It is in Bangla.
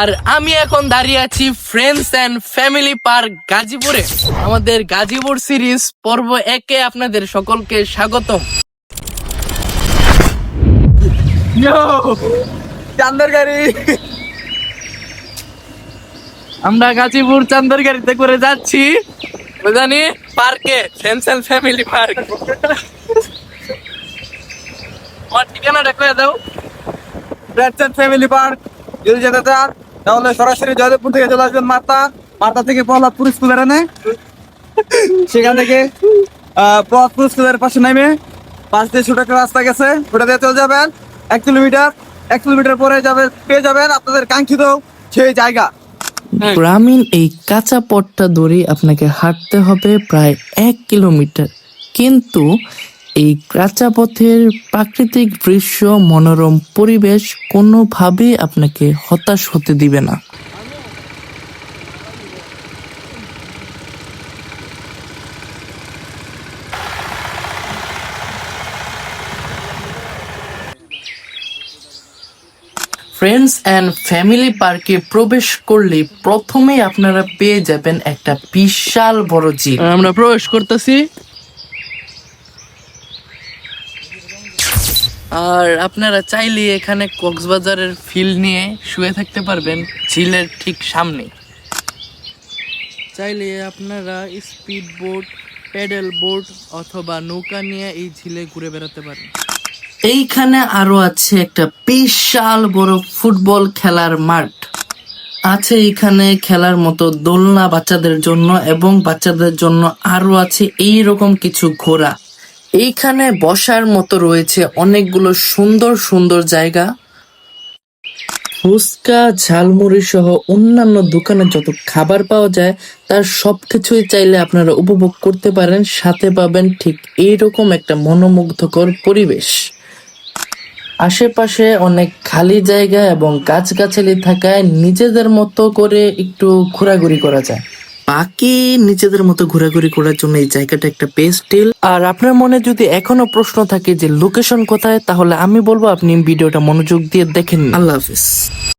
আর আমি এখন দাঁড়িয়ে আছি ফ্রেন্ডস অ্যান্ড ফ্যামিলি পার্ক গাজীপুরে। আমাদের গাজীপুর সিরিজ পর্ব একে আপনাদের সকলকে স্বাগতম। চান্দের গাড়ি আমরা গাজীপুর চান্দের গাড়িতে করে যাচ্ছি। জানি পার্কে ফ্রেন্ডস অ্যান্ড ফ্যামিলি পার্ক আমার ঠিকানাটা কয়ে দাও। ফ্রেন্ডস এন্ড ফ্যামিলি পার্ক যদি যেতে চান তাহলে সরাসরি জয়দেবপুর থেকে চলে আসবেন মার্তা মার্তা থেকে প্রহ্লাদপুর স্কুলের এনে। সেখান থেকে প্রহ্লাদপুর স্কুলের পাশে নেমে পাশ দিয়ে ছোট একটা রাস্তা গেছে। ওটা দিয়ে চলে যাবেন। এক কিলোমিটার এক কিলোমিটার পরে যাবে পেয়ে যাবেন আপনাদের কাঙ্ক্ষিত সেই জায়গা। গ্রামীণ এই কাঁচা পথটা ধরে আপনাকে হাঁটতে হবে প্রায় এক কিলোমিটার। কিন্তু এই কাঁচা পথের প্রাকৃতিক দৃশ্য, মনোরম পরিবেশ কোনোভাবেই আপনাকে হতাশ হতে দিবে না। ফ্রেন্ডস অ্যান্ড ফ্যামিলি পার্কে প্রবেশ করলে প্রথমেই আপনারা পেয়ে যাবেন একটা বিশাল বড় ঝিল। আমরা প্রবেশ করতেছি। আর আপনারা চাইলে এখানে কক্সবাজারের ফিল নিয়ে শুয়ে থাকতে পারবেন, ঝিলের ঠিক সামনে। চাইলে আপনারা স্পিড বোট প্যাডেল বোট অথবা নৌকা নিয়ে এই ঝিলে ঘুরে বেড়াতে পারেন। এইখানে আরও আছে একটা বিশাল বড় ফুটবল খেলার মাঠ। আছে এখানে খেলার মতো দোলনা বাচ্চাদের জন্য এবং বাচ্চাদের জন্য আরও আছে এই রকম কিছু ঘোড়া। এইখানে বসার মতো রয়েছে অনেকগুলো সুন্দর সুন্দর জায়গা। ফুচকা, ঝালমুড়ি সহ অন্যান্য দোকানে যত খাবার পাওয়া যায়, তার সবকিছুই চাইলে আপনারা উপভোগ করতে পারেন। সাথে পাবেন ঠিক এইরকম একটা মনোমুগ্ধকর পরিবেশ। আশেপাশে অনেক খালি জায়গা এবং গাছগাছালি থাকায় নিজেদের মতো করে একটু ঘোরাঘুরি করা যায়। বাকি নিজেদের মতো ঘোরাঘুরি করার জন্য এই জায়গাটা একটা বেস্ট ডিল আর আপনার মনে যদি এখনও প্রশ্ন থাকে যে লোকেশন কোথায়, তাহলে আমি বলব আপনি ভিডিওটা মনোযোগ দিয়ে দেখেন আল্লাহ হাফিজ।